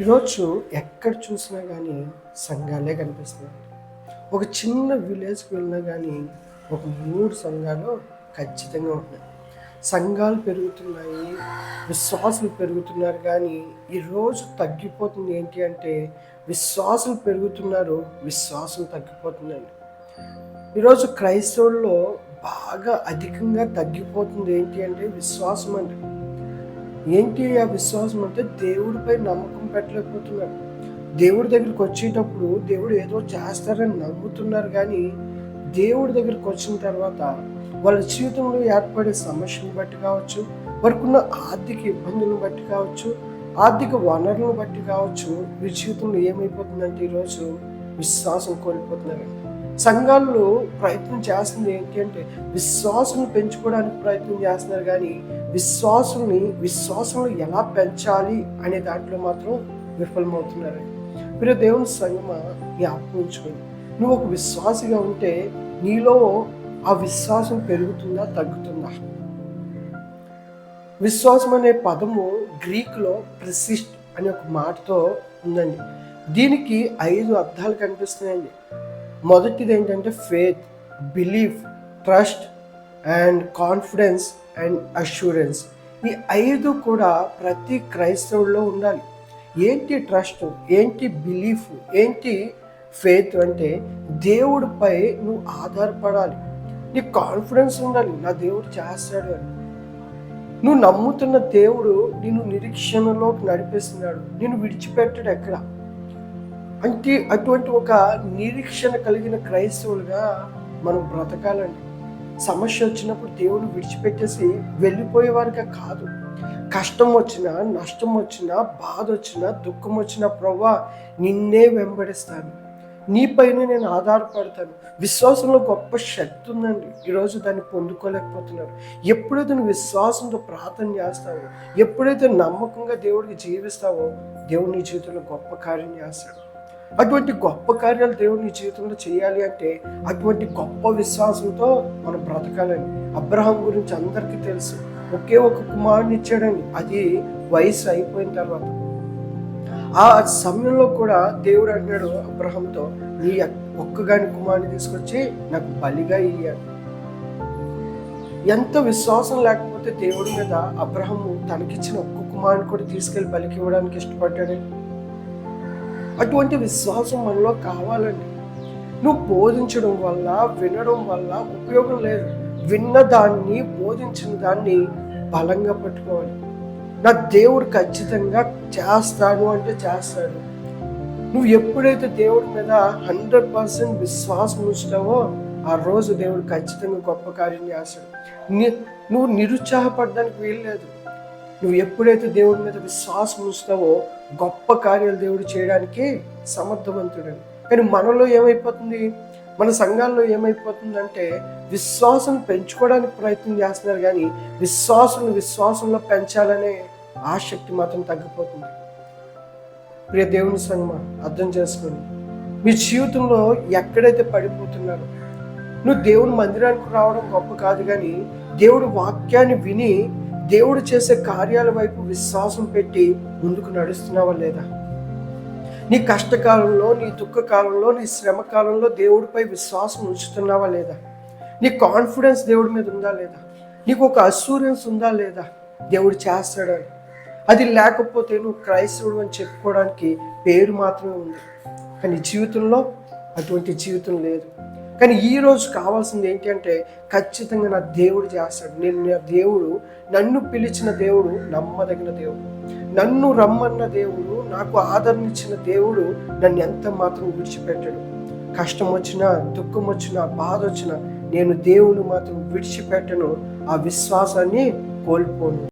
ఈరోజు ఎక్కడ చూసినా కానీ సంఘాలే కనిపిస్తున్నాయి. ఒక చిన్న విలేజ్కి వెళ్ళినా కానీ ఒక మూడు సంఘాలు ఖచ్చితంగా ఉన్నాయి సంఘాలు పెరుగుతున్నాయి విశ్వాసులు పెరుగుతున్నారు కానీ ఈరోజు తగ్గిపోతుంది ఏంటి అంటే విశ్వాసులు పెరుగుతున్నారు విశ్వాసం తగ్గిపోతుందండి. ఈరోజు క్రైస్తవుల్లో బాగా అధికంగా తగ్గిపోతుంది ఏంటి అంటే విశ్వాసం అండి. ఏంటి ఆ విశ్వాసం అంటే దేవుడిపై నమ్మకం పెట్టలేకపోతున్నారు. దేవుడి దగ్గరికి వచ్చేటప్పుడు దేవుడు ఏదో చేస్తారని నమ్ముతున్నారు కానీ దేవుడి దగ్గరికి వచ్చిన తర్వాత వాళ్ళ జీవితంలో ఏర్పడే సమస్యను బట్టి కావచ్చు వారికి ఉన్న ఆర్థిక ఇబ్బందులను బట్టి కావచ్చు ఆర్థిక వనరులను బట్టి కావచ్చు వీరి జీవితంలో ఏమైపోతుందంటే ఈరోజు విశ్వాసం కోల్పోతున్నారు. సంఘాల్లో ప్రయత్నం చేస్తుంది ఏంటి అంటే విశ్వాసం పెంచుకోవడానికి ప్రయత్నం చేస్తున్నారు కానీ విశ్వాసుల్ని విశ్వాసం ఎలా పెంచాలి అనే దాంట్లో మాత్రం విఫలమవుతున్నారు. మీరు దేవుని సంగమ జ్ఞాపకం నువ్వు ఒక విశ్వాసిగా ఉంటే నీలో ఆ విశ్వాసం పెరుగుతుందా తగ్గుతుందా? విశ్వాసం అనే పదము గ్రీకులో ప్రెసిస్ట్ అనే ఒక మాటతో ఉందండి. దీనికి ఐదు అర్థాలు కనిపిస్తున్నాయండి. మొదటిది ఏంటంటే faith belief trust and confidence and assurance ఈ ఐదు కూడా ప్రతి క్రైస్తవుల్లో ఉండాలి. ఏంటి ట్రస్ట్ ఏంటి బిలీఫ్ ఏంటి ఫేత్ అంటే దేవుడిపై నువ్వు ఆధారపడాలి. నీ కాన్ఫిడెన్స్ ఉండాలి. నా దేవుడు చేస్తాడు అని. నువ్వు నమ్ముతున్న దేవుడు నిన్ను నిరీక్షణలోకి నడిపిస్తున్నాడు. నిన్ను విడిచిపెట్టాడు ఎక్కడ? అంటే అటువంటి ఒక నిరీక్షణ కలిగిన క్రైస్తవులుగా మనం బ్రతకాలండి. సమస్య వచ్చినప్పుడు దేవుడు విడిచిపెట్టేసి వెళ్ళిపోయేవారుగా కాదు. కష్టం వచ్చినా నష్టం వచ్చినా బాధ వచ్చినా దుఃఖం వచ్చినా ప్రవ్వా నిన్నే వెంబడిస్తాను. నీపైన నేను ఆధారపడతాను. విశ్వాసంలో గొప్ప శక్తి ఉందండి. ఈరోజు దాన్ని పొందుకోలేకపోతున్నారు. ఎప్పుడైతే నువ్వు విశ్వాసంతో ప్రార్థన చేస్తావో ఎప్పుడైతే నమ్మకంగా దేవుడికి జీవిస్తావో దేవుడు నీ జీవితంలో గొప్ప కార్యం చేస్తాడు. అటువంటి గొప్ప కార్యాలు దేవుడు నీ జీవితంలో చేయాలి అంటే అటువంటి గొప్ప విశ్వాసంతో మనం బ్రతకాలని. అబ్రహం గురించి అందరికీ తెలుసు. ఒకే ఒక కుమారుని ఇచ్చాడని అది వయసు అయిపోయిన తర్వాత. ఆ సమయంలో కూడా దేవుడు అన్నాడు అబ్రహంతో నీ ఒక్కగాని కుమారుని తీసుకొచ్చి నాకు బలిగా ఇయ్యాడు ఎంత విశ్వాసం లేకపోతే దేవుడి మీద అబ్రహము తనకిచ్చిన ఒక్క కుమారుని కూడా తీసుకెళ్ళి బలికి ఇవ్వడానికి ఇష్టపడ్డాడు అటువంటి విశ్వాసం మనలో కావాలండి. నువ్వు బోధించడం వల్ల వినడం వల్ల ఉపయోగం లేదు. విన్న దాన్ని బోధించిన దాన్ని బలంగా పట్టుకోవాలి. నా దేవుడు ఖచ్చితంగా చేస్తాను అంటే చేస్తాడు. నువ్వు ఎప్పుడైతే దేవుడి మీద హండ్రెడ్ పర్సెంట్ విశ్వాసం ఉంచుతావో ఆ రోజు దేవుడు ఖచ్చితంగా గొప్ప కార్యం చేస్తాడు. నువ్వు నిరుత్సాహపడడానికి వీల్లేదు. నువ్వు ఎప్పుడైతే దేవుడి మీద విశ్వాసం ఉంచుతావో గొప్ప కార్యాలు దేవుడు చేయడానికి సమర్థవంతుడని కానీ మనలో ఏమైపోతుంది? మన సంఘాల్లో ఏమైపోతుందంటే విశ్వాసం పెంచుకోవడానికి ప్రయత్నం చేస్తున్నారు కానీ విశ్వాసం విశ్వాసంలో పెంచాలనే ఆసక్తి మాత్రం తగ్గిపోతుంది. ప్రియ దేవుని సంగమ అర్థం చేసుకొని మీ జీవితంలో ఎక్కడైతే పడిపోతున్నారో నువ్వు దేవుని మందిరానికి రావడం గొప్ప కాదు కానీ దేవుడు వాక్యాన్ని విని దేవుడు చేసే కార్యాల వైపు విశ్వాసం పెట్టి ముందుకు నడుస్తున్నావా లేదా? నీ కష్టకాలంలో నీ దుఃఖకాలంలో నీ శ్రమ కాలంలో దేవుడిపై విశ్వాసం ఉంచుతున్నావా లేదా? నీ కాన్ఫిడెన్స్ దేవుడి మీద ఉందా లేదా? నీకు ఒక అసూరెన్స్ ఉందా లేదా? దేవుడు చేస్తాడని. అది లేకపోతే నువ్వు క్రైస్తవుడు అని చెప్పుకోవడానికి పేరు మాత్రమే ఉంది. కానీ జీవితంలో అటువంటి జీవితం లేదు. కానీ ఈ రోజు కావాల్సింది ఏంటి అంటే ఖచ్చితంగా నా దేవుడు చేస్తాడు. నేను నా దేవుడు నన్ను పిలిచిన దేవుడు నమ్మదగిన దేవుడు. నన్ను రమ్మన్న దేవుడు నాకు ఆదరణ ఇచ్చిన దేవుడు నన్ను ఎంత మాత్రం విడిచిపెట్టాడు. కష్టం వచ్చినా దుఃఖం వచ్చినా బాధ వచ్చినా నేను దేవుని మాత్రం విడిచిపెట్టను. ఆ విశ్వాసాన్ని కోల్పోను.